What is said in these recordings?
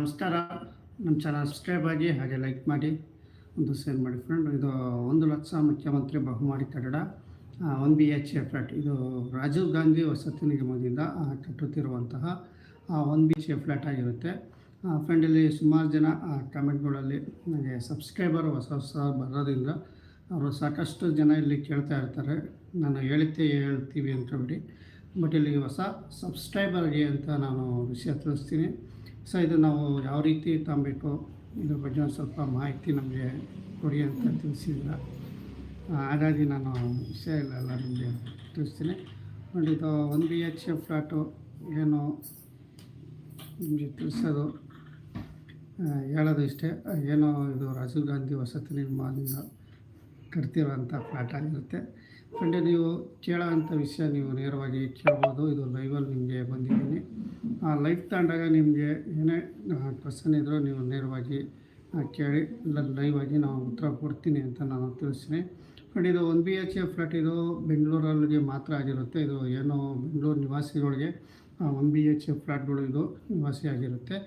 ನಮಸ್ಕಾರ. ನಮ್ಮ channel subscribe ಆಗಿ ಹಾಗೆ ಲೈಕ್ ಮಾಡಿ, ಒಂದು ಶೇರ್ ಮಾಡಿ ಫ್ರೆಂಡ್ ಇದು ಒಂದು ಲಕ್ಷ ಮುಖ್ಯಮಂತ್ರಿ ಬಹುಮಾಡಿ ಕಟ್ಟಡ one B H A flat. ಇದು ರಾಜೀವ್ ಗಾಂಧಿ ವಸತಿ ನಿಗಮದಿಂದ ಕಟ್ಟುತ್ತಿರುವಂತಹ one B H A flat ಆಗಿರುತ್ತೆ. ಫ್ರೆಂಡ್ ಇಲ್ಲಿ ಸುಮಾರು ಜನ ಕಮೆಂಟ್ಗಳಲ್ಲಿ ನನಗೆ ಸಬ್ಸ್ಕ್ರೈಬರ್ ಹೊಸ ಹೊಸ ಬರೋದ್ರಿಂದ ಅವರು ಸಾಕಷ್ಟು ಜನ ಇಲ್ಲಿ ಕೇಳ್ತಾ ಇರ್ತಾರೆ. ನಾನು ಹೇಳಿದ್ದೆ ಹೇಳ್ತೀವಿ ಅಂತ ಬಿಡಿ. ಬಟ್ ಇಲ್ಲಿ ಹೊಸ ಸಬ್ಸ್ಕ್ರೈಬರ್ಗೆ ಅಂತ ನಾನು ವಿಷಯ ತಿಳಿಸ್ತೀನಿ. ಸೊ ಇದು ನಾವು ಯಾವ ರೀತಿ ತಗೊಬೇಕು ಇದ್ರ ಬಗ್ಗೆ ಒಂದು ಸ್ವಲ್ಪ ಮಾಹಿತಿ ನಮಗೆ ಕೊಡಿ ಅಂತ ತಿಳಿಸಿದ್ರ. ಹಾಗಾಗಿ ನಾನು ವಿಷಯ ಇಲ್ಲೆಲ್ಲ ನಿಮಗೆ ತಿಳಿಸ್ತೀನಿ. ನೋಡಿ, ಇದು one B H A flat. ಏನು ನಿಮಗೆ ತಿಳಿಸೋದು? ಹೇಳೋದು ಇಷ್ಟೇ. ಏನೋ ಇದು ರಾಜೀವ್ ಗಾಂಧಿ ವಸತಿ ನಿರ್ಮಾಣದಿಂದ ಕಟ್ತಿರೋಂಥ ಫ್ಲ್ಯಾಟ್ ಆಗಿರುತ್ತೆ. ಫ್ರೆಂಡ್ ನೀವು ಕೇಳೋವಂಥ ವಿಷಯ ನೀವು ನೇರವಾಗಿ ಕೇಳ್ಬೋದು. ಇದು ಲೈವಲ್ಲಿ ನಿಮಗೆ ಬಂದಿದ್ದೀನಿ. ಲೈವ್ ತಗೊಂಡಾಗ ನಿಮಗೆ ಏನೇ ಕ್ವಶನ್ ಇದ್ದರೂ ನೀವು ನೇರವಾಗಿ ಕೇಳಿ ಲೈವ್ ಆಗಿ ನಾವು ಉತ್ತರ ಕೊಡ್ತೀನಿ ಅಂತ ನಾನು ತಿಳಿಸ್ತೀನಿ. ಬಟ್ ಇದು one B H A flat ಇದು ಬೆಂಗಳೂರಲ್ಲಿಗೆ ಮಾತ್ರ ಆಗಿರುತ್ತೆ. ಇದು ಏನು ಬೆಂಗಳೂರು ನಿವಾಸಿಗಳಿಗೆ ಒನ್ ಬಿ ಎಚ್ ಎ ಫ್ಲ್ಯಾಟ್ಗಳು ಇದು ನಿವಾಸಿ ಆಗಿರುತ್ತೆ.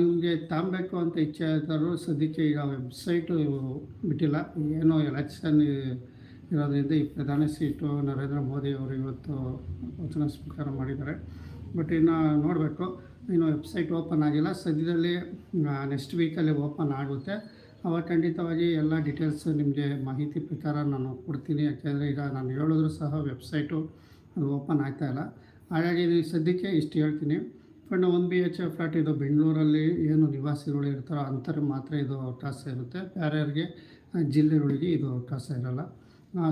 ನಿಮಗೆ ತಾಂಬೇಕು ಅಂತ ಇಚ್ಛೆ ಆದರೂ ಸದ್ಯಕ್ಕೆ ಈಗ ವೆಬ್ಸೈಟು ಬಿಟ್ಟಿಲ್ಲ. ಏನೋ ಎಲೆಕ್ಷನ್ ಇರೋದ್ರಿಂದ ಈ ಪ್ರಧಾನಿ ಸೀಟು ನರೇಂದ್ರ ಮೋದಿ ಅವರು ಇವತ್ತು ವಚನ ಸ್ವೀಕಾರ ಮಾಡಿದ್ದಾರೆ. ಬಟ್ ಇನ್ನು ನೋಡಬೇಕು. ಇನ್ನು ವೆಬ್ಸೈಟ್ ಓಪನ್ ಆಗಿಲ್ಲ. ಸದ್ಯದಲ್ಲಿ ನೆಕ್ಸ್ಟ್ ವೀಕಲ್ಲಿ ಓಪನ್ ಆಗುತ್ತೆ. ಅವಾಗ ಖಂಡಿತವಾಗಿ ಎಲ್ಲ ಡೀಟೇಲ್ಸ್ ನಿಮಗೆ ಮಾಹಿತಿ ಪ್ರಕಾರ ನಾನು ಕೊಡ್ತೀನಿ. ಯಾಕೆಂದರೆ ಈಗ ನಾನು ಹೇಳಿದ್ರು ಸಹ ವೆಬ್ಸೈಟು ಅದು ಓಪನ್ ಆಗ್ತಾಯಿಲ್ಲ ಹಾಗಾಗಿ ನೀವು ಸದ್ಯಕ್ಕೆ ಇಷ್ಟು ಹೇಳ್ತೀನಿ. Friend one B H F flat ಇದು ಬೆಂಗಳೂರಲ್ಲಿ ಏನು ನಿವಾಸಿಗಳು ಇರ್ತಾರೋ ಅಂಥವ್ರಿಗೆ ಮಾತ್ರ ಇದು ಅವಕಾಶ ಇರುತ್ತೆ. ಬೇರೆಯವ್ರಿಗೆ ಜಿಲ್ಲೆಗಳಿಗೆ ಇದು ಅವಕಾಶ ಇರಲ್ಲ.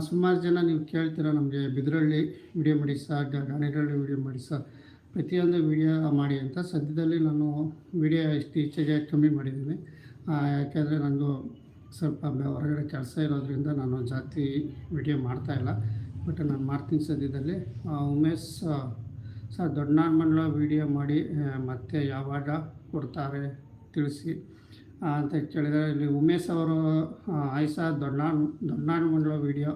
ಸುಮಾರು ಜನ ನೀವು ಕೇಳ್ತೀರ ನಮಗೆ ಬಿದ್ರಳ್ಳಿ ವಿಡಿಯೋ ಮಾಡಿ ಸರ್ ವಿಡಿಯೋ ಮಾಡಿ ಸರ್ ಪ್ರತಿಯೊಂದು ವಿಡಿಯೋ ಮಾಡಿ ಅಂತ. ಸದ್ಯದಲ್ಲಿ ನಾನು ವಿಡಿಯೋ ಇತ್ತೀಚೆಗೆ ಕಮ್ಮಿ ಮಾಡಿದ್ದೀನಿ. ಯಾಕೆಂದರೆ ನನಗೆ ಸ್ವಲ್ಪ ಹೊರಗಡೆ ಕೆಲಸ ಇರೋದ್ರಿಂದ ನಾನು ಜಾಸ್ತಿ ವಿಡಿಯೋ ಮಾಡ್ತಾಯಿಲ್ಲ ಬಟ್ ನಾನು ಮಾಡ್ತೀನಿ ಸದ್ಯದಲ್ಲಿ. ಉಮೇಶ್ ಸರ್, ದೊಡ್ಡ ವಿಡಿಯೋ ಮಾಡಿ ಮತ್ತೆ ಯಾವಾಗ ಕೊಡ್ತಾರೆ ತಿಳಿಸಿ ಅಂತ ಕೇಳಿದರೆ ಇಲ್ಲಿ ಉಮೇಶ್ ಅವರು ಆಯ್ಸ ದೊಡ್ಡ ದೊಡ್ಡ ಮಂಡಲ ವಿಡಿಯೋ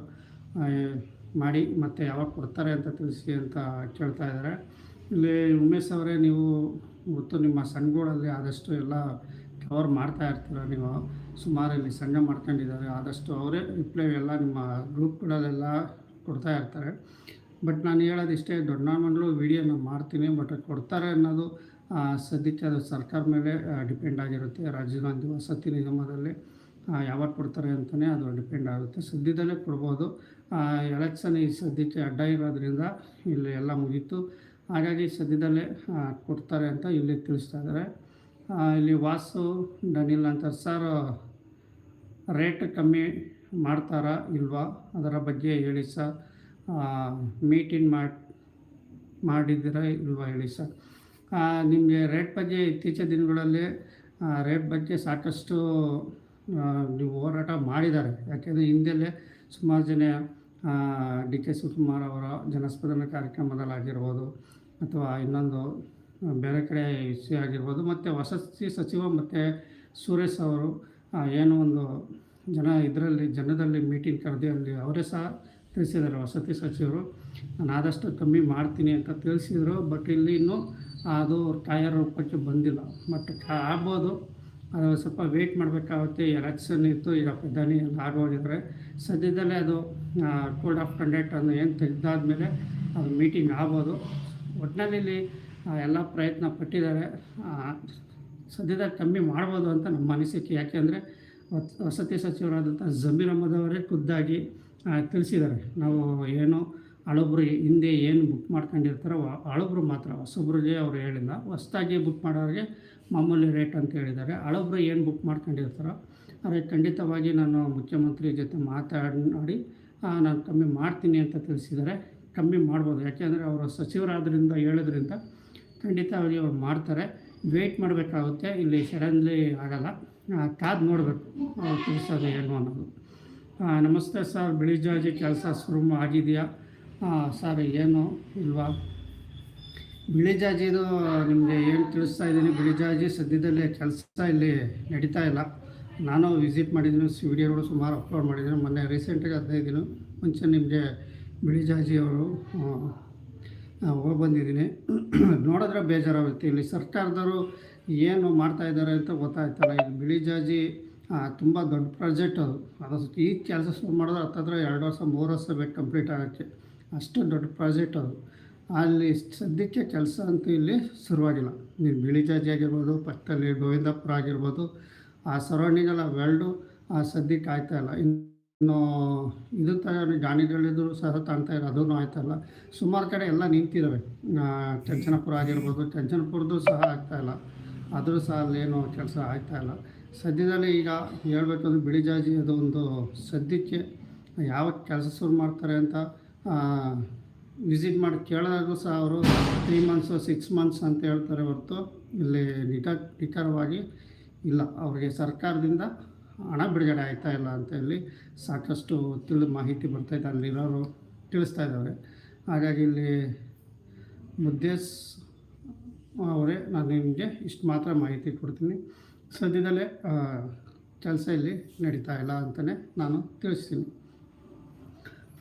ಮಾಡಿ ಮತ್ತೆ ಯಾವಾಗ ಕೊಡ್ತಾರೆ ಅಂತ ತಿಳಿಸಿ ಅಂತ ಕೇಳ್ತಾ ಇದ್ದಾರೆ. ಇಲ್ಲಿ ಉಮೇಶ್ ಅವರೇ, ನೀವು ಗೊತ್ತು ನಿಮ್ಮ ಸಂಘಗಳಲ್ಲಿ ಆದಷ್ಟು ಎಲ್ಲ ಕವರ್ ಮಾಡ್ತಾ ಇರ್ತೀರ ನೀವು. ಸುಮಾರು ಇಲ್ಲಿ ಸಂಘ ಮಾಡ್ಕೊಂಡಿದ್ದಾರೆ. ಆದಷ್ಟು ಅವರೇ ರಿಪ್ಲೈ ಎಲ್ಲ ನಿಮ್ಮ ಗ್ರೂಪ್ಗಳಲ್ಲೆಲ್ಲ ಕೊಡ್ತಾ ಇರ್ತಾರೆ. ಬಟ್ ನಾನು ಹೇಳೋದಿಷ್ಟೇ ದೊಡ್ಡ ಮಂಡಳು ವೀಡಿಯೋನ ಮಾಡ್ತೀನಿ ಬಟ್ ಕೊಡ್ತಾರೆ ಅನ್ನೋದು ಸದ್ಯಕ್ಕೆ ಅದು ಸರ್ಕಾರ ಮೇಲೆ ಡಿಪೆಂಡ್ ಆಗಿರುತ್ತೆ. ರಾಜೀವ್ ಗಾಂಧಿ ವಸತಿ ನಿಗಮದಲ್ಲಿ ಯಾವಾಗ ಕೊಡ್ತಾರೆ ಅಂತಲೇ ಅದು ಡಿಪೆಂಡ್ ಆಗುತ್ತೆ. ಸದ್ಯದಲ್ಲೇ ಕೊಡ್ಬೋದು. ಎಲೆಕ್ಷನ್ ಈ ಸದ್ಯಕ್ಕೆ ಅಡ್ಡ ಇರೋದ್ರಿಂದ ಇಲ್ಲಿ ಎಲ್ಲ ಮುಗೀತು. ಹಾಗಾಗಿ ಸದ್ಯದಲ್ಲೇ ಕೊಡ್ತಾರೆ ಅಂತ ಇಲ್ಲಿ ತಿಳಿಸ್ತಾ ಇದ್ದಾರೆ. ಇಲ್ಲಿ ವಾಸು, ಡನಿಲ್ ಅಂತ ಸರ್, ರೇಟ್ ಕಮ್ಮಿ ಮಾಡ್ತಾರಾ ಇಲ್ವಾ? ಅದರ ಬಗ್ಗೆ ಹೇಳಿ ಸರ್. ಮೀಟಿಂಗ್ ಮಾಡಿ, ಮಾಡಿದ್ದೀರಾ ಇಲ್ವಾ ಹೇಳಿ ಸರ್. ನಿಮಗೆ ರೇಟ್ ಬಗ್ಗೆ ಇತ್ತೀಚಿನ ದಿನಗಳಲ್ಲಿ ರೇಟ್ ಬಗ್ಗೆ ಸಾಕಷ್ಟು ನೀವು ಹೋರಾಟ ಮಾಡಿದ್ದಾರೆ. ಯಾಕೆಂದರೆ ಹಿಂದೆಲ್ಲೇ ಸುಮಾರು ಜನ ಡಿ ಕೆ ಶಿವಕುಮಾರ್ ಅವರ ಜನಸ್ಪಂದನ ಕಾರ್ಯಕ್ರಮದಲ್ಲಾಗಿರ್ಬೋದು ಅಥವಾ ಇನ್ನೊಂದು ಬೇರೆ ಕಡೆ ವಿಷಯ ಆಗಿರ್ಬೋದು, ಮತ್ತು ವಸತಿ ಸಚಿವ ಮತ್ತು ಸುರೇಶ್ ಅವರು ಏನೋ ಒಂದು ಜನ ಇದರಲ್ಲಿ, ಜನದಲ್ಲಿ ಮೀಟಿಂಗ್ ಕರೆದು ಅಲ್ಲಿ ಅವರೇ ಸಹ ತಿಳಿಸಿದ್ದಾರೆ ವಸತಿ ಸಚಿವರು. ನಾನು ಆದಷ್ಟು ಕಮ್ಮಿ ಮಾಡ್ತೀನಿ ಅಂತ ತಿಳಿಸಿದರು ಬಟ್ ಇಲ್ಲಿ ಇನ್ನೂ ಅದು ಟಯರ್ ರೂಪಕ್ಕೆ ಬಂದಿಲ್ಲ. ಬಟ್ ಆಗ್ಬೋದು ಅದು ಸ್ವಲ್ಪ ವೆಯ್ಟ್ ಮಾಡಬೇಕಾಗುತ್ತೆ. ಎಲೆಕ್ಷನ್ ಇತ್ತು. ಈಗ ಪ್ರಧಾನಿ ಎಲ್ಲ ಆಗೋಗಿದ್ದಾರೆ ಸದ್ಯದಲ್ಲೇ ಅದು ಕೋಡ್ ಆಫ್ ಕಂಡಕ್ಟ್ ಅನ್ನು ಏನು ತೆಗೆದಾದ್ಮೇಲೆ ಅದು ಮೀಟಿಂಗ್ ಆಗ್ಬೋದು. ಒಟ್ಟಿನಲ್ಲಿ ಇಲ್ಲಿ ಎಲ್ಲ ಪ್ರಯತ್ನ ಪಟ್ಟಿದ್ದಾರೆ. ಸದ್ಯದ ಕಮ್ಮಿ ಮಾಡ್ಬೋದು ಅಂತ ನಮ್ಮ ಅನಿಸಿಕೆ. ಯಾಕೆಂದರೆ ವಸತಿ ಸಚಿವರಾದಂಥ ಜಮೀರ್ ಅಹಮದ್ ಅವರೇ ಖುದ್ದಾಗಿ ತಿಳಿಸಿದ್ದಾರೆ. ನಾವು ಏನು ಹಳಬ್ರು ಹಿಂದೆ ಏನು ಬುಕ್ ಮಾಡ್ಕೊಂಡಿರ್ತಾರೋ ಹಳಬ್ರು ಮಾತ್ರ. ಹೊಸಬ್ರಿಗೆ ಅವರು ಹೇಳಿಲ್ಲ. ಹೊಸ್ದಾಗಿ ಬುಕ್ ಮಾಡೋರಿಗೆ ಮಾಮೂಲಿ ರೇಟ್ ಅಂತ ಹೇಳಿದ್ದಾರೆ. ಹಳಬ್ರು ಏನು ಬುಕ್ ಮಾಡ್ಕೊಂಡಿರ್ತಾರೋ ಆದರೆ ಖಂಡಿತವಾಗಿ ನಾನು ಮುಖ್ಯಮಂತ್ರಿ ಜೊತೆ ಮಾತಾಡಿ ನಾನು ಕಮ್ಮಿ ಮಾಡ್ತೀನಿ ಅಂತ ತಿಳಿಸಿದ್ದಾರೆ. ಕಮ್ಮಿ ಮಾಡ್ಬೋದು. ಯಾಕೆಂದರೆ ಅವರು ಸಚಿವರಾದ್ರಿಂದ ಹೇಳೋದ್ರಿಂದ ಖಂಡಿತವಾಗಿ ಅವ್ರು ಮಾಡ್ತಾರೆ. ವೆಯ್ಟ್ ಮಾಡಬೇಕಾಗುತ್ತೆ. ಇಲ್ಲಿ ಸಡನ್ಲಿ ಆಗಲ್ಲ. ಕಾದ್ ನೋಡಬೇಕು. ಅವ್ರು ತಿಳಿಸೋದು ಏನು ಅನ್ನೋದು. ನಮಸ್ತೆ ಸರ್. ಬಿಳಿ ಜಾಜಿ ಕೆಲಸ ಶುರು ಆಗಿದೆಯಾ? ಸರ್, ಏನು ಇಲ್ವಾ? ಬಿಳಿ ಜಾಜಿದು ನಿಮಗೆ ಏನು ತಿಳಿಸ್ತಾ ಇದ್ದೀನಿ, ಬಿಳಿ ಜಾಜಿ ಸದ್ಯದಲ್ಲೇ ಕೆಲಸ ಇಲ್ಲಿ ನಡೀತಾ ಇಲ್ಲ. ನಾನು ವಿಸಿಟ್ ಮಾಡಿದ್ದೀನಿ ವಿಡಿಯೋಗಳು ಸುಮಾರು ಅಪ್ಲೋಡ್ ಮಾಡಿದ್ದೀನಿ, ಮೊನ್ನೆ ರೀಸೆಂಟಾಗಿ ಹದಿನೈದು ದಿನ ಮುಂಚೆ ನಿಮಗೆ ಬಿಳಿ ಜಾಜಿ ಅವರು ಬಂದಿದ್ದೀನಿ. ನೋಡಿದ್ರೆ ಬೇಜಾರಾಗುತ್ತೆ. ಇಲ್ಲಿ ಸರ್ಕಾರದವರು ಏನು ಮಾಡ್ತಾ ಇದ್ದಾರೆ ಅಂತ ಗೊತ್ತಾಯ್ತಲ್ಲ, ಇಲ್ಲಿ ಬಿಳಿ ಜಾಜಿ ತುಂಬ ದೊಡ್ಡ ಪ್ರಾಜೆಕ್ಟ್ ಅದು. ಅದು ಈ ಕೆಲಸ ಶುರು ಮಾಡಿದ್ರೆ ಹತ್ತತ್ರ ಎರಡು ವರ್ಷ, ಮೂರು ವರ್ಷ ಬೇಕು ಕಂಪ್ಲೀಟ್ ಆಗೋಕ್ಕೆ. ಅಷ್ಟು ದೊಡ್ಡ ಪ್ರಾಜೆಕ್ಟ್ ಅದು. ಅಲ್ಲಿ ಸದ್ಯಕ್ಕೆ ಕೆಲಸ ಅಂತೂ ಇಲ್ಲಿ ಶುರುವಾಗಿಲ್ಲ. ನೀವು ಬಿಳಿಜಾಜಿ ಆಗಿರ್ಬೋದು ಪಕ್ಕದಲ್ಲಿ ಗೋವಿಂದಪುರ ಆಗಿರ್ಬೋದು, ಆ ಸರೌಂಡಿಂಗೆಲ್ಲ ವೆಲ್ಡು ಆ ಸದ್ಯಕ್ಕೆ ಆಯ್ತಾ ಇಲ್ಲ. ಇನ್ನು ಇದು ತಗೊಂಡು ಗಾಣಿಗಳಿದ್ರು ಸಹ ತಾಣ್ತಾ ಇಲ್ಲ ಅದೂ ಆಯ್ತಾ ಇಲ್ಲ. ಸುಮಾರು ಕಡೆ ಎಲ್ಲ ನಿಂತಿದ್ದಾವೆ ಚಂಚನಪುರ ಆಗಿರ್ಬೋದು ಚಂಚನಪುರದ್ದು ಸಹ ಆಗ್ತಾ ಇಲ್ಲ. ಆದರೂ ಸಹ ಅಲ್ಲೇನು ಕೆಲಸ ಆಗ್ತಾ ಇಲ್ಲ. ಸದ್ಯದಲ್ಲಿ ಈಗ ಹೇಳಬೇಕಂದ್ರೆ ಬಿಳಿ ಜಾಜಿ ಅದು ಒಂದು ಸದ್ಯಕ್ಕೆ ಯಾವ ಕೆಲಸ ಶುರು ಮಾಡ್ತಾರೆ ಅಂತ ವಿಸಿಟ್ ಮಾಡಿ, ಕೇಳಿದಾಗೂ ಸಹ ಅವರು ತ್ರೀ ಮಂತ್ಸು ಸಿಕ್ಸ್ ಮಂತ್ಸ್ ಅಂತ ಹೇಳ್ತಾರೆ ಹೊರತು ಇಲ್ಲಿ ನಿಖ ನಿಖರವಾಗಿ ಇಲ್ಲ. ಅವರಿಗೆ ಸರ್ಕಾರದಿಂದ ಹಣ ಬಿಡುಗಡೆ ಆಯ್ತಾ ಇಲ್ಲ ಅಂತ ಹೇಳಿ ಸಾಕಷ್ಟು ತಿಳಿದು ಮಾಹಿತಿ ಬರ್ತೈತೆ ಅಲ್ಲಿರೋರು ತಿಳಿಸ್ತಾ ಇದ್ದಾರೆ. ಹಾಗಾಗಿ ಇಲ್ಲಿ ಮುದ್ದೇಸ್ ಅವರೇ, ನಾನು ನಿಮಗೆ ಇಷ್ಟು ಮಾತ್ರ ಮಾಹಿತಿ ಕೊಡ್ತೀನಿ. ಸದ್ಯದಲ್ಲೇ ಕೆಲಸ ಇಲ್ಲಿ ನಡೀತಾ ಇಲ್ಲ ಅಂತಲೇ ನಾನು ತಿಳಿಸ್ತೀನಿ.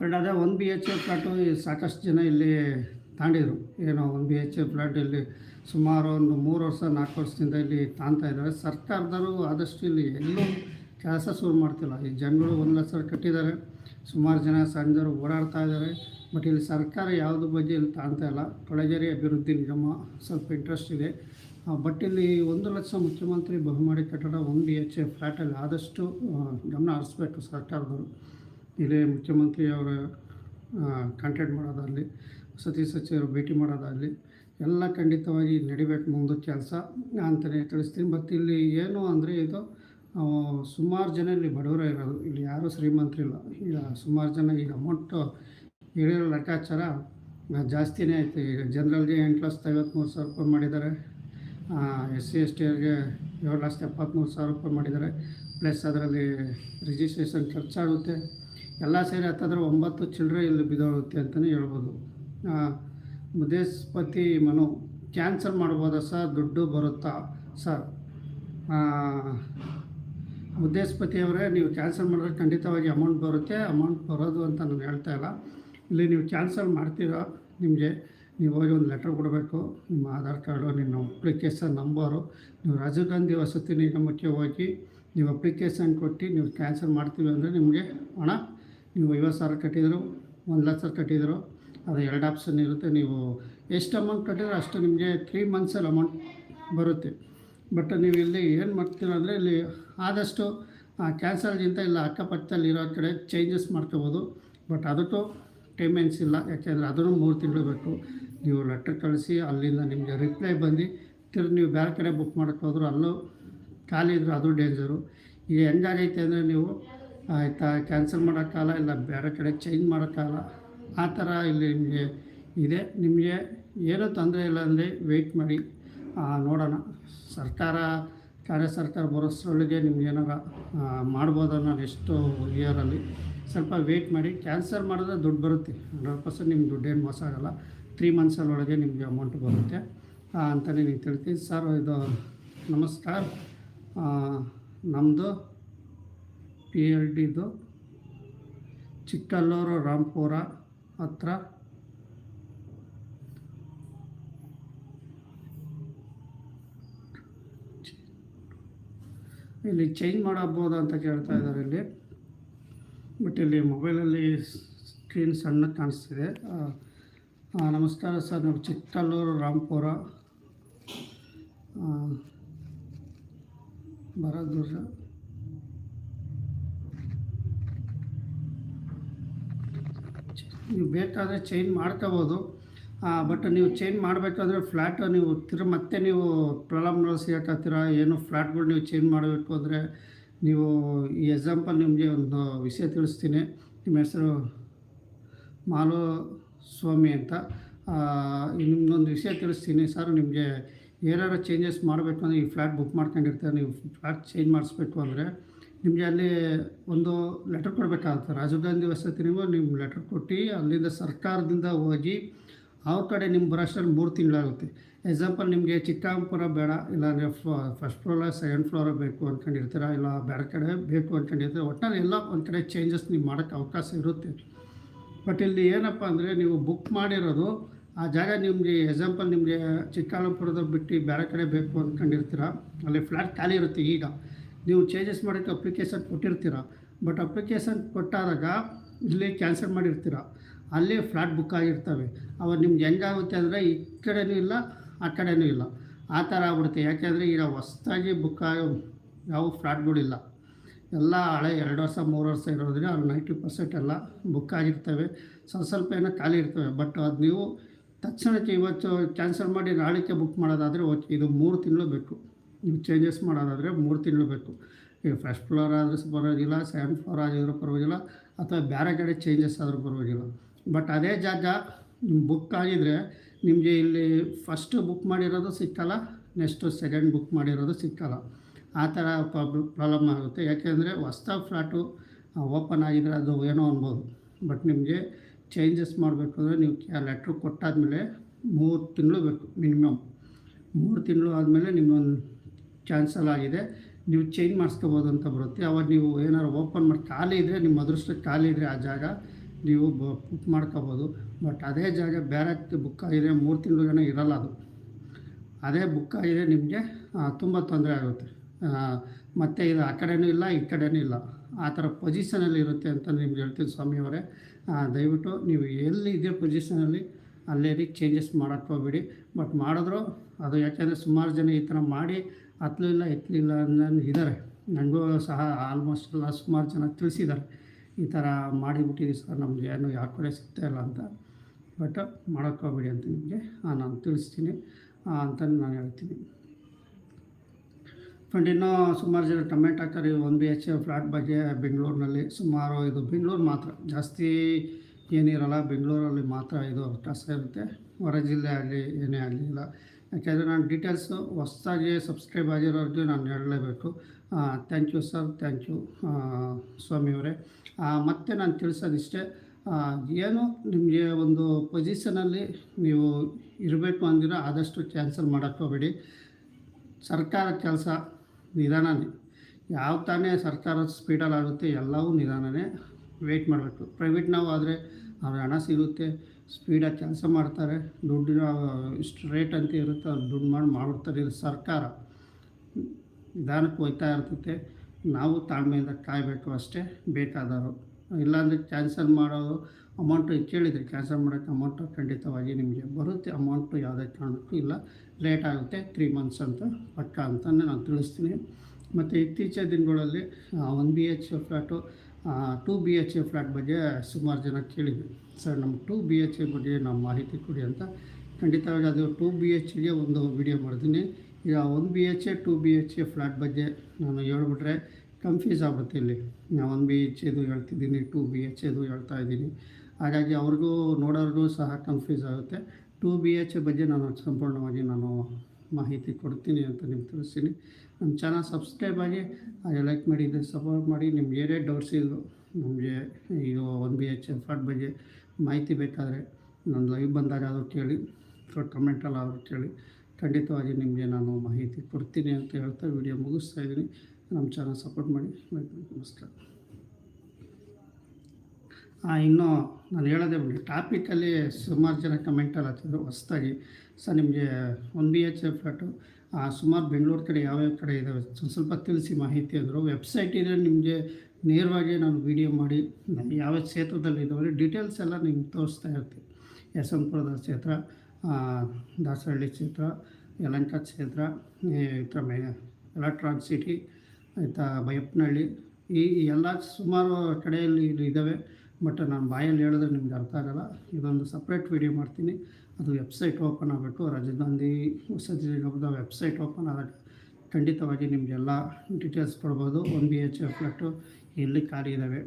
ಫ್ರೆಂಡ್ ಅದೇ one B H A flat ಸಾಕಷ್ಟು ಜನ ಇಲ್ಲಿ ತಾಂಡಿದ್ರು. ಏನೋ one B H A flat ಇಲ್ಲಿ ಸುಮಾರು ಒಂದು ಮೂರು ವರ್ಷ, ನಾಲ್ಕು ವರ್ಷದಿಂದ ಇಲ್ಲಿ ತಾಂತಾ ಇದ್ದಾರೆ. ಸರ್ಕಾರದವರು ಆದಷ್ಟು ಇಲ್ಲಿ ಎಲ್ಲೂ ಕೆಲಸ ಶುರು ಮಾಡ್ತಿಲ್ಲ. ಈ ಜನಗಳು ಒಂದು ಲಕ್ಷ ಕಟ್ಟಿದ್ದಾರೆ. ಸುಮಾರು ಜನ ಸಣ್ಣದವರು ಓಡಾಡ್ತಾ ಇದ್ದಾರೆ. ಬಟ್ ಇಲ್ಲಿ ಸರ್ಕಾರ ಯಾವುದು ಬಗ್ಗೆ ಇಲ್ಲಿ ತಾಂತಾ ಇಲ್ಲ. ಕೊಳಗೇರಿ ಅಭಿವೃದ್ಧಿ ನಿಗಮ ಸ್ವಲ್ಪ ಇಂಟ್ರೆಸ್ಟ್ ಇದೆ. ಬಟ್ ಇಲ್ಲಿ ಒಂದು ಲಕ್ಷ ಮುಖ್ಯಮಂತ್ರಿ ಬಹುಮಾಡಿ ಕಟ್ಟಡ ಒಂದು ಬಿ ಎಚ್ ಎ ಫ್ಲ್ಯಾಟಲ್ಲಿ ಆದಷ್ಟು ಗಮನ ಹರಿಸ್ಬೇಕು ಸರ್ಕಾರದವರು. ಇಲ್ಲಿ ಮುಖ್ಯಮಂತ್ರಿ ಅವರ ಕಾಂಟ್ಯಾಕ್ಟ್ ಮಾಡೋದಾಗಲಿ ವಸತಿ ಸಚಿವರು ಭೇಟಿ ಮಾಡೋದಾಗಲಿ, ಎಲ್ಲ ಖಂಡಿತವಾಗಿ ನಡಿಬೇಕು ಮುಂದೆ ಕೆಲಸ ಅಂತಲೇ ತಿಳಿಸ್ತೀನಿ. ಮತ್ತು ಇಲ್ಲಿ ಏನು ಅಂದರೆ ಇದು ಸುಮಾರು ಜನ ಇಲ್ಲಿ ಬಡವರೇ ಇರೋದು. ಇಲ್ಲಿ ಯಾರೂ ಶ್ರೀಮಂತರಿಲ್ಲ ಈಗ ಸುಮಾರು ಜನ ಈಗ ಅಮೌಂಟು ಹೇಳಿರೋ ಲೆಕ್ಕಾಚಾರ ಜಾಸ್ತಿನೇ ಆಯಿತು ಈಗ ಜನರಲ್ಗೆ ಎಂಟು ಲಕ್ಷದ ಐವತ್ತ್ಮೂರು ಸಾವಿರ ರೂಪಾಯಿ ಮಾಡಿದ್ದಾರೆ. ಎಸ್ ಸಿ, ಎಸ್ ಟಿಯವ್ರಿಗೆ ಏಳು ಲಕ್ಷದ ಎಪ್ಪತ್ತ್ಮೂರು ಸಾವಿರ ರೂಪಾಯಿ ಮಾಡಿದ್ದಾರೆ. ಪ್ಲಸ್ ಅದರಲ್ಲಿ ರಿಜಿಸ್ಟ್ರೇಷನ್ ಖರ್ಚಾಗುತ್ತೆ. ಎಲ್ಲ ಸೇರಿ ಹತ್ತಂದ್ರೆ ಒಂಬತ್ತು ಚಿಲ್ಲರೆ ಇಲ್ಲಿ ಬಿದ್ದೋಗುತ್ತೆ ಅಂತಲೇ ಹೇಳ್ಬೋದು. ಮುದೇಶ್ಪತಿ ಮನು, ಕ್ಯಾನ್ಸಲ್ ಮಾಡ್ಬೋದಾ ಸರ್? ದುಡ್ಡು ಬರುತ್ತಾ ಸರ್? ಮುದ್ದೇಸ್ಪತಿಯವರೇ ನೀವು ಕ್ಯಾನ್ಸಲ್ ಮಾಡಿದ್ರೆ ಖಂಡಿತವಾಗಿ ಅಮೌಂಟ್ ಬರುತ್ತೆ. ಅಮೌಂಟ್ ಬರೋದು ಅಂತ ನಾನು ಹೇಳ್ತಾ ಇಲ್ಲ. ಇಲ್ಲಿ ನೀವು ಕ್ಯಾನ್ಸಲ್ ಮಾಡ್ತೀರೋ? ನಿಮಗೆ, ನೀವು ಹೋಗಿ ಒಂದು ಲೆಟರ್ ಕೊಡಬೇಕು. ನಿಮ್ಮ ಆಧಾರ್ ಕಾರ್ಡು, ನಿಮ್ಮ ಅಪ್ಲಿಕೇಶನ್ ನಂಬರು. ನೀವು ರಾಜೀವ್ ಗಾಂಧಿ ವಸತಿ ನಿಗಮಕ್ಕೆ ಹೋಗಿ, ನೀವು ಅಪ್ಲಿಕೇಶನ್ ಕೊಟ್ಟು ನೀವು ಕ್ಯಾನ್ಸಲ್ ಮಾಡ್ತೀವಿ ಅಂದರೆ ನಿಮಗೆ ಹಣ ನೀವು ಐವತ್ತು ಸಾವಿರ ಕಟ್ಟಿದ್ರು ಒಂದು ಲಕ್ಷ ಕಟ್ಟಿದ್ರು, ಅದು ಎರಡು ಆಪ್ಷನ್ ಇರುತ್ತೆ. ನೀವು ಎಷ್ಟು ಅಮೌಂಟ್ ಕಟ್ಟಿದ್ರೆ ಅಷ್ಟು ನಿಮಗೆ ತ್ರೀ ಮಂತ್ಸಲ್ಲಿ ಅಮೌಂಟ್ ಬರುತ್ತೆ. ಬಟ್ ನೀವು ಇಲ್ಲಿ ಏನು ಮಾಡ್ತೀರ ಅಂದರೆ, ಇಲ್ಲಿ ಆದಷ್ಟು ಕ್ಯಾನ್ಸಲ್ಗಿಂತ ಇಲ್ಲ, ಅಕ್ಕಪಕ್ಕದಲ್ಲಿ ಇರೋ ಕಡೆ ಚೇಂಜಸ್ ಮಾಡ್ಕೋಬೋದು. ಬಟ್ ಅದಕ್ಕೂ ಟೈಮ್ ಇಲ್ಲ. ಯಾಕೆಂದರೆ ಅದನ್ನು ಮೂರು ತಿಂಗಳು ಬೇಕು. ನೀವು ಲೆಟ್ರ್ ಕಳಿಸಿ, ಅಲ್ಲಿಂದ ನಿಮಗೆ ರಿಪ್ಲೈ ಬಂದು ತಿರು ನೀವು ಬೇರೆ ಕಡೆ ಬುಕ್ ಮಾಡೋಕ್ಕೆ ಅಲ್ಲೂ ಖಾಲಿ ಇದ್ರೆ ಅದು ಡೇಂಜರು ಈಗ ಹೆಂಗಾಗೈತೆ ಅಂದರೆ ನೀವು ಆಯಿತಾ ಕ್ಯಾನ್ಸಲ್ ಮಾಡೋಕ್ಕಾಗಲ್ಲ ಇಲ್ಲ, ಬೇರೆ ಕಡೆ ಚೇಂಜ್ ಮಾಡೋಕ್ಕಾಗಲ್ಲ ಆ ಥರ ಇಲ್ಲಿ ನಿಮಗೆ ಇದೆ. ನಿಮಗೆ ಏನೂ ತೊಂದರೆ ಇಲ್ಲ ಅಂದರೆ ವೆಯ್ಟ್ ಮಾಡಿ. ನೋಡೋಣ. ಸರ್ಕಾರ ಕಾರ್ಯ ಸರ್ಕಾರ ಬರೋಷ್ಟರೊಳಗೆ ನಿಮ್ಗೆ ಏನಾರ ಮಾಡ್ಬೋದು ಅನ್ನೋ ಎಷ್ಟು ಇಯರಲ್ಲಿ ಸ್ವಲ್ಪ ವೆಯ್ಟ್ ಮಾಡಿ. ಕ್ಯಾನ್ಸಲ್ ಮಾಡಿದ್ರೆ ದುಡ್ಡು ಬರುತ್ತೆ. ಹಂಡ್ರೆಡ್ ಪರ್ಸೆಂಟ್ ನಿಮ್ಗೆ ದುಡ್ಡೇನು ಮೋಸ ಆಗೋಲ್ಲ. ತ್ರೀ ಮಂತ್ಸಲ್ಲೊಳಗೆ ನಿಮಗೆ ಅಮೌಂಟ್ ಬರುತ್ತೆ. ಅಂತಲೇ ನೀವು ತಿಳ್ತೀನಿ. ಸರ್ ಇದು ನಮಸ್ಕಾರ. ನಮ್ಮದು ಪಿ ಎಲ್ ಡಿದು ಚಿಕ್ಕಲ್ಲೂರು ರಾಂಪುರ ಹತ್ರ. ಇಲ್ಲಿ ಚೇಂಜ್ ಮಾಡಬಹುದು ಅಂತ ಕೇಳ್ತಾ ಇದ್ದಾರೆ ಇಲ್ಲಿ. ಬಟ್ ಇಲ್ಲಿ ಮೊಬೈಲಲ್ಲಿ ಸ್ಕ್ರೀನ್ ಸಣ್ಣ ಕಾಣಿಸ್ತಿದೆ. ನಮಸ್ಕಾರ ಸರ್ ನಾವು ಚಿಕ್ಕಲ್ಲೂರು ರಾಂಪುರ ಆ, ನೀವು ಬೇಕಾದರೆ ಚೇಂಜ್ ಮಾಡ್ಕೋಬೋದು. ಬಟ್ ನೀವು ಚೇಂಜ್ ಮಾಡಬೇಕಾದ್ರೆ ಫ್ಲ್ಯಾಟ್ ನೀವು ತಿರ ಮತ್ತೆ ನೀವು ಪ್ರಾಬ್ಲಮ್ಗಳು ಸಿಗಕತ್ತೀರ ಏನು ಫ್ಲ್ಯಾಟ್ಗಳು ನೀವು ಚೇಂಜ್ ಮಾಡಬೇಕು ಅಂದರೆ ನೀವು ಈ ಎಕ್ಸಾಂಪಲ್ ನಿಮಗೆ ಒಂದು ವಿಷಯ ತಿಳಿಸ್ತೀನಿ. ನಿಮ್ಮ ಹೆಸರು ಮಾಲು ಸ್ವಾಮಿ ಅಂತ. ಆ, ನಿಮ್ಗೊಂದು ವಿಷಯ ತಿಳಿಸ್ತೀನಿ ಸರ್. ನಿಮಗೆ ಏನಾರು ಚೇಂಜಸ್ ಮಾಡಬೇಕು ಅಂದರೆ ಈ ಫ್ಲ್ಯಾಟ್ ಬುಕ್ ಮಾಡ್ಕೊಂಡಿರ್ತಾರೆ. ನೀವು ಫ್ಲ್ಯಾಟ್ ಚೇಂಜ್ ಮಾಡಿಸ್ಬೇಕು ಅಂದರೆ ನಿಮಗೆ ಅಲ್ಲಿ ಒಂದು ಲೆಟರ್ ಕೊಡಬೇಕಾಗುತ್ತೆ. ರಾಜೀವ್ ಗಾಂಧಿ ವಸತಿ ನೀವು ನಿಮ್ಮ ಲೆಟರ್ ಕೊಟ್ಟು ಅಲ್ಲಿಂದ ಸರ್ಕಾರದಿಂದ ಹೋಗಿ ಅವ್ರ ಕಡೆ ನಿಮ್ಮ ಬರೋಷ್ಟರಲ್ಲಿ ಮೂರು ತಿಂಗಳಾಗುತ್ತೆ. ಎಕ್ಸಾಂಪಲ್ ನಿಮಗೆ ಚಿಕ್ಕಾಂಪುರ ಬೇಡ ಇಲ್ಲಾಂದರೆ ಫಸ್ಟ್ ಫ್ಲೋರ ಸೆಕೆಂಡ್ ಫ್ಲೋರ ಬೇಕು ಅಂದ್ಕೊಂಡಿರ್ತೀರ ಇಲ್ಲ ಬೇರೆ ಕಡೆ ಬೇಕು ಅಂದ್ಕೊಂಡಿರ್ತೀರ ಒಟ್ಟಾರೆ ಎಲ್ಲ ಒಂದು ಕಡೆ ಚೇಂಜಸ್ ನೀವು ಮಾಡೋಕ್ಕೆ ಅವಕಾಶ ಇರುತ್ತೆ. ಬಟ್ ಇಲ್ಲಿ ಏನಪ್ಪ ಅಂದರೆ ನೀವು ಬುಕ್ ಮಾಡಿರೋದು, ಆ ಜಾಗ ನಿಮಗೆ ಎಕ್ಸಾಂಪಲ್ ನಿಮಗೆ ಚಿಕ್ಕಾಂಪುರದ ಬಿಟ್ಟು ಬೇರೆ ಕಡೆ ಬೇಕು ಅಂದ್ಕೊಂಡಿರ್ತೀರ ಅಲ್ಲಿ ಫ್ಲ್ಯಾಟ್ ಖಾಲಿ ಇರುತ್ತೆ ಈಗ. ನೀವು ಚೇಂಜಸ್ ಮಾಡೋಕ್ಕೆ ಅಪ್ಲಿಕೇಶನ್ ಕೊಟ್ಟಿರ್ತೀರ ಬಟ್ ಅಪ್ಲಿಕೇಶನ್ ಕೊಟ್ಟಾದಾಗ ಇಲ್ಲಿ ಕ್ಯಾನ್ಸಲ್ ಮಾಡಿರ್ತೀರ. ಅಲ್ಲಿ ಫ್ಲಾಟ್ ಬುಕ್ ಆಗಿರ್ತವೆ. ಅವಾಗ ನಿಮ್ಗೆ ಹೆಂಗಾಗುತ್ತೆ ಅಂದರೆ ಈ ಕಡೆಯೂ ಇಲ್ಲ, ಆ ಕಡೆಯೂ ಇಲ್ಲ. ಆ ಥರ ಆಗ್ಬಿಡುತ್ತೆ. ಯಾಕೆಂದರೆ ಈಗ ಹೊಸ್ದಾಗಿ ಬುಕ್ ಆಗೋ ಯಾವ ಫ್ಲಾಟ್ಗಳಿಲ್ಲ ಎಲ್ಲ ಹಳೆ ಎರಡು ವರ್ಷ, ಮೂರು ವರ್ಷ ಇರೋದ್ರಿಂದ ಅಲ್ಲಿ ನೈಂಟಿ ಪರ್ಸೆಂಟ್ ಎಲ್ಲ ಬುಕ್ ಆಗಿರ್ತವೆ. ಸ್ವಲ್ಪ ಸ್ವಲ್ಪ ಏನೋ ಖಾಲಿ ಇರ್ತವೆ. ಬಟ್ ಅದು ನೀವು ತಕ್ಷಣಕ್ಕೆ ಇವತ್ತು ಕ್ಯಾನ್ಸಲ್ ಮಾಡಿ ನಾಳೆಗೆ ಬುಕ್ ಮಾಡೋದಾದರೆ ಓಕೆ ಇದು ಮೂರು ತಿಂಗಳು ಬೇಕು. ನೀವು ಚೇಂಜಸ್ ಮಾಡೋದಾದರೆ ಮೂರು ತಿಂಗಳು ಬೇಕು. ಈಗ ಫಸ್ಟ್ ಫ್ಲೋರ್ ಆದರೂ ಬರೋದಿಲ್ಲ ಸೆಕೆಂಡ್ ಫ್ಲೋರ್ ಆಗಿದ್ರೂ ಪರವಾಗಿಲ್ಲ, ಅಥವಾ ಬೇರೆ ಕಡೆ ಚೇಂಜಸ್ ಆದರೂ ಪರವಾಗಿಲ್ಲ. ಬಟ್ ಅದೇ ಜಾಗ ಬುಕ್ ಆಗಿದರೆ ನಿಮಗೆ ಇಲ್ಲಿ ಫಸ್ಟು ಬುಕ್ ಮಾಡಿರೋದು ಸಿಕ್ಕಲ್ಲ ನೆಕ್ಸ್ಟು ಸೆಕೆಂಡ್ ಬುಕ್ ಮಾಡಿರೋದು ಸಿಕ್ಕಲ್ಲ. ಆ ಥರ ಪ್ರಾಬ್ಲಮ್ ಆಗುತ್ತೆ. ಯಾಕೆಂದರೆ ಹೊಸ ಫ್ಲಾಟು ಓಪನ್ ಆಗಿದ್ರೆ ಅದು ಏನೋ ಅನ್ಬೋದು. ಬಟ್ ನಿಮಗೆ ಚೇಂಜಸ್ ಮಾಡಬೇಕು ಅಂದರೆ ನೀವು ಲೆಟ್ರ್ ಕೊಟ್ಟಾದಮೇಲೆ ಮೂರು ತಿಂಗಳು ಬೇಕು ಮಿನಿಮಮ್ ಮೂರು ತಿಂಗಳು ಆದಮೇಲೆ ನಿಮ್ಮೊಂದು ಕ್ಯಾನ್ಸಲ್ ಆಗಿದೆ. ನೀವು ಚೇಂಜ್ ಮಾಡಿಸ್ಕೋಬೋದು ಅಂತ ಬರುತ್ತೆ. ಅವಾಗ ನೀವು ಏನಾದ್ರು ಓಪನ್ ಮಾಡಿ ಖಾಲಿ ಇದ್ದರೆ ನಿಮ್ಮ ಅದೃಷ್ಟಕ್ಕೆ ಖಾಲಿ ಇದ್ದರೆ ಆ ಜಾಗ ನೀವು ಬುಕ್ ಮಾಡ್ಕೋಬೋದು. ಬಟ್ ಅದೇ ಜಾಗ ಬೇರೆ ಬುಕ್ ಆಗಿದೆ ಮೂರು ಜನ ಇರಲ್ಲ ಅದು. ಅದೇ ಬುಕ್ ಆಗಿದೆ ನಿಮಗೆ ತುಂಬ ತೊಂದರೆ ಆಗುತ್ತೆ. ಮತ್ತು ಇದು ಆ ಕಡೆನೂ ಇಲ್ಲ, ಈ ಕಡೆನೂ ಇಲ್ಲ. ಆ ಥರ ಪೊಸಿಷನಲ್ಲಿ ಇರುತ್ತೆ ಅಂತ ನಿಮ್ಗೆ ಹೇಳ್ತೀನಿ ಸ್ವಾಮಿಯವರೇ. ದಯವಿಟ್ಟು ನೀವು ಎಲ್ಲಿ ಇದೇ ಪೊಸಿಷನಲ್ಲಿ ಅಲ್ಲೇ ಚೇಂಜಸ್ ಮಾಡೋಕ್ಕೆ ಬಟ್ ಮಾಡಿದ್ರು, ಅದು ಯಾಕೆಂದರೆ ಸುಮಾರು ಜನ ಈ ಥರ ಮಾಡಿ ಹತ್ತಲಿಲ್ಲ ಎತ್ತಲಿಲ್ಲ ಅನ್ನೋ ಇದ್ದಾರೆ ನನಗೂ ಸಹ ಆಲ್ಮೋಸ್ಟ್ ಎಲ್ಲ ಸುಮಾರು ಜನ ತಿಳಿಸಿದ್ದಾರೆ ಈ ಥರ ಮಾಡಿಬಿಟ್ಟಿದ್ದೀವಿ ಸರ್, ನಮಗೆ ಏನು ಯಾವ ಕಡೆ ಸಿಗ್ತಾ ಇಲ್ಲ ಅಂತ. ಬಟ್ ಮಾಡೋಕ್ಕೋಗ್ಬೇಡಿ ಅಂತ ನಿಮಗೆ ನಾನು ತಿಳಿಸ್ತೀನಿ ಅಂತ ನಾನು ಹೇಳ್ತೀನಿ. ಫ್ರೆಂಡ್ ಇನ್ನೂ ಸುಮಾರು ಜನ ಟೊಮೆಟೊ ಹಾಕ್ತಾರೆ. ಒನ್ ಬಿ ಎಚ್ ಫ್ಲ್ಯಾಟ್ ಬಗ್ಗೆ ಬೆಂಗಳೂರಿನಲ್ಲಿ ಸುಮಾರು ಇದು, ಬೆಂಗಳೂರು ಮಾತ್ರ. ಜಾಸ್ತಿ ಏನಿರಲ್ಲ, ಬೆಂಗಳೂರಲ್ಲಿ ಮಾತ್ರ ಇದು ಟಸ್ ಇರುತ್ತೆ. ಹೊರ ಜಿಲ್ಲೆ ಆಗಲಿ ಏನೇ ಆಗಲಿ ಇಲ್ಲ ಯಾಕೆಂದರೆ ನಾನು ಡೀಟೇಲ್ಸು ಹೊಸ್ದಾಗಿ ಸಬ್ಸ್ಕ್ರೈಬ್ ಆಗಿರೋರಿಗೆ ನಾನು ಹೇಳಲೇಬೇಕು. Thank you sir thank you ಸ್ವಾಮಿಯವರೇ ಮತ್ತು ನಾನು ತಿಳಿಸೋದಿಷ್ಟೇ ಏನು ನಿಮಗೆ ಒಂದು ಪೊಸಿಷನಲ್ಲಿ ನೀವು ಇರಬೇಕು ಅಂದಿರೋ ಆದಷ್ಟು ಕ್ಯಾನ್ಸಲ್ ಮಾಡೋಕ್ಕೆ ಹೋಗಬೇಡಿ. ಸರ್ಕಾರ ಕೆಲಸ ನಿಧಾನನೇ. ಯಾವ ತಾನೇ ಸರ್ಕಾರ ಸ್ಪೀಡಲ್ಲಿ ಆಗುತ್ತೆ ಎಲ್ಲವೂ ನಿಧಾನನೇ. ವೆಯ್ಟ್ ಮಾಡಬೇಕು. ಪ್ರೈವೇಟ್ ನಾವು ಆದರೆ ಅವ್ರ ಹಣ ಸಿಗುತ್ತೆ. ಸ್ಪೀಡಾಗಿ ಕೆಲಸ ಮಾಡ್ತಾರೆ ದುಡ್ಡಿನ ಇಷ್ಟು ರೇಟ್ ಅಂತ ಇರುತ್ತೆ ಅದು ದುಡ್ಡು ಮಾಡಿ ಮಾಡ್ಬಿಡ್ತಾರೆ ಇದು ಸರ್ಕಾರ ನಿಧಾನಕ್ಕೆ ಹೋಯ್ತಾ ಇರ್ತೈತೆ ನಾವು ತಾಳ್ಮೆಯಿಂದ ಕಾಯಬೇಕು ಅಷ್ಟೇ ಬೇಕಾದವರು ಇಲ್ಲಾಂದರೆ ಕ್ಯಾನ್ಸಲ್ ಮಾಡೋದು ಅಮೌಂಟು ಕೇಳಿದರೆ ಕ್ಯಾನ್ಸಲ್ ಮಾಡೋಕ್ಕೆ ಅಮೌಂಟು ಖಂಡಿತವಾಗಿ ನಿಮಗೆ ಬರುತ್ತೆ ಅಮೌಂಟು ಯಾವುದೇ ಕಾರಣಕ್ಕೂ ಇಲ್ಲ ಲೇಟ್ ಆಗುತ್ತೆ ತ್ರೀ ಮಂತ್ಸ್ ಅಂತ ಪಕ್ಕ ಅಂತಲೇ ನಾನು ತಿಳಿಸ್ತೀನಿ ಮತ್ತು ಇತ್ತೀಚಿನ ದಿನಗಳಲ್ಲಿ one B H flat two B H A flat ಬಗ್ಗೆ ಸುಮಾರು ಜನ ಕೇಳಿದ್ವಿ ಸರ್ ನಮ್ಮ ಟೂ ಬಿ ಎಚ್ ಎ ಬಗ್ಗೆ ನಾವು ಮಾಹಿತಿ ಕೊಡಿ ಅಂತ. ಖಂಡಿತವಾಗಿ ಅದು ಟೂ ಬಿ ಎಚ್ಗೆ ಒಂದು ವಿಡಿಯೋ ಮಾಡಿದ್ದೀನಿ ಈಗ one B H A two B H A flat ಬಗ್ಗೆ ನಾನು ಹೇಳ್ಬಿಟ್ರೆ ಕನ್ಫ್ಯೂಸ್ ಆಗ್ಬಿಡುತ್ತೆ ಇಲ್ಲಿ. ನಾನು ಒನ್ ಬಿ ಎಚ್ ಎದು ಹೇಳ್ತಿದ್ದೀನಿ ಟೂ ಬಿ ಎಚ್ ಎದು ಹೇಳ್ತಾ ಇದ್ದೀನಿ. ಹಾಗಾಗಿ ಅವ್ರಿಗೂ ನೋಡೋರಿಗೂ ಸಹ ಕನ್ಫ್ಯೂಸ್ ಆಗುತ್ತೆ. ಟೂ ಬಿ ಎಚ್ ಎ ಬಗ್ಗೆ ನಾನು ಸಂಪೂರ್ಣವಾಗಿ ನಾನು ಮಾಹಿತಿ ಕೊಡ್ತೀನಿ ಅಂತ ನಿಮ್ಗೆ ತಿಳಿಸ್ತೀನಿ. ನಮ್ಮ ಚಾನಲ್ ಸಬ್ಸ್ಕ್ರೈಬ್ ಆಗಿ, ಹಾಗೆ ಲೈಕ್ ಮಾಡಿ ಸಪೋರ್ಟ್ ಮಾಡಿ, ನಿಮ್ಗೆ ಏನೇ ಡೌಟ್ಸ್ ಇದ್ದು ನಿಮಗೆ ಇದು one B H A flat ಬಗ್ಗೆ ಮಾಹಿತಿ ಬೇಕಾದರೆ ನಾನು ಲೈವ್ ಬಂದಾಗ ಆದರೂ ಕೇಳಿ, ಅಥವಾ ಕಮೆಂಟಲ್ಲಿ ಆದರೂ ಕೇಳಿ, ಖಂಡಿತವಾಗಿ ನಿಮಗೆ ನಾನು ಮಾಹಿತಿ ಕೊಡ್ತೀನಿ ಅಂತ ಹೇಳ್ತಾ ವಿಡಿಯೋ ಮುಗಿಸ್ತಾ ಇದ್ದೀನಿ. ನಮ್ಮ ಚಾನಲ್ ಸಪೋರ್ಟ್ ಮಾಡಿ ನಮಸ್ಕಾರ. ಹಾಂ ಇನ್ನೂ ನಾನು ಹೇಳೋದೇ ಬಿಡಿ ಟಾಪಿಕಲ್ಲಿ ಸುಮಾರು ಜನ ಕಮೆಂಟಲ್ಲಿ ಹಾಕಿದ್ರು ಹೊಸ್ದಾಗಿ. ಸರ್ ನಿಮಗೆ one B H A flat ಸುಮಾರು ಬೆಂಗಳೂರು ಕಡೆ ಯಾವ್ಯಾವ ಕಡೆ ಇದ್ದಾವೆ ಸ್ವಲ್ಪ ತಿಳಿಸಿ ಮಾಹಿತಿ ಅಂದರು. ವೆಬ್ಸೈಟ್ ಇದೆ ನಿಮಗೆ ನೇರವಾಗಿ ನಾನು ವೀಡಿಯೋ ಮಾಡಿ ಯಾವ ಕ್ಷೇತ್ರದಲ್ಲಿ ಇದ್ದಾವೆ ಡೀಟೇಲ್ಸ್ ಎಲ್ಲ ನಿಮ್ಗೆ ತೋರಿಸ್ತಾ ಇರ್ತೀವಿ ಯಶವಂತಪುರದ ಕ್ಷೇತ್ರ ದಾಸರಹಳ್ಳಿ ಕ್ಷೇತ್ರ, ಯಲಂಕ ಕ್ಷೇತ್ರ ಥರ ಮೇ, ಎಲೆಕ್ಟ್ರಾನ್ ಸಿಟಿ ಆಯಿತಾ ಬೈಯಪ್ಪನಹಳ್ಳಿ, ಈ ಎಲ್ಲ ಸುಮಾರು ಕಡೆಯಲ್ಲಿ ಇದ್ದಾವೆ ಬಟ್ ನಾನು ಬಾಯಲ್ಲಿ ಹೇಳಿದ್ರೆ ನಿಮ್ಗೆ ಅರ್ಥ ಆಗೋಲ್ಲ. ಇದೊಂದು ಸಪ್ರೇಟ್ ವೀಡಿಯೋ ಮಾಡ್ತೀನಿ. ಅದು ವೆಬ್ಸೈಟ್ ಓಪನ್ ಆಗಬೇಕು ರಾಜೀವ್ ಗಾಂಧಿ ವಸತಿ ವೆಬ್ಸೈಟ್ ಓಪನ್ ಆದಾಗ ಖಂಡಿತವಾಗಿ ನಿಮಗೆಲ್ಲ ಡೀಟೇಲ್ಸ್ ಕೊಡ್ಬೋದು. ಒನ್ ಬಿ ಎಚ್ ಫ್ಲಾಟು ಎಲ್ಲಿ ಖಾಲಿ ಇದ್ದಾವೆ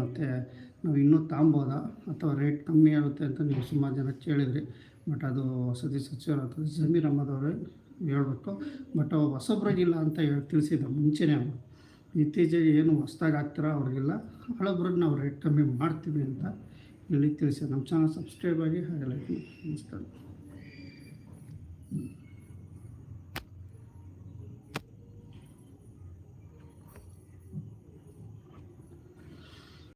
ಮತ್ತು ನಾವು ಇನ್ನೂ ತಾಂಬೋದಾ? ಅಥವಾ ರೇಟ್ ಕಮ್ಮಿ ಆಗುತ್ತೆ ಅಂತ ನೀವು ಸುಮಾರು ಜನ ಕೇಳಿದ್ರಿ. ಬಟ್ ಅದು ವಸತಿ ಸಚಿವರು ಅಥವಾ ಜಮೀರ್ ಅಹಮದ್ ಅವರೇ ಹೇಳ್ಬೇಕು ಬಟ್ ಹೊಸಬ್ರಿಗಿಲ್ಲ ಅಂತ ಹೇಳಿ ತಿಳಿಸಿದ್ದೆ ಮುಂಚೆನೇ ಅವರು. ಇತ್ತೀಚೆಗೆ ಏನು ಹೊಸ್ದಾಗಿ ಆಗ್ತಾರೋ ಅವ್ರಿಗೆಲ್ಲ? ಹಳಬ್ರಿಗೆ ನಾವು ರೇಟ್ ಕಮ್ಮಿ ಮಾಡ್ತೀವಿ ಅಂತ. ಇಲ್ಲಿ ತಿಳಿಸಿ. ನಮ್ಮ ಚಾನಲ್ ಸಬ್ಸ್ಕ್ರೈಬ್ ಆಗಿ ಹಾಗೆ ಲೈಕ್ ನಮಸ್ಕಾರ.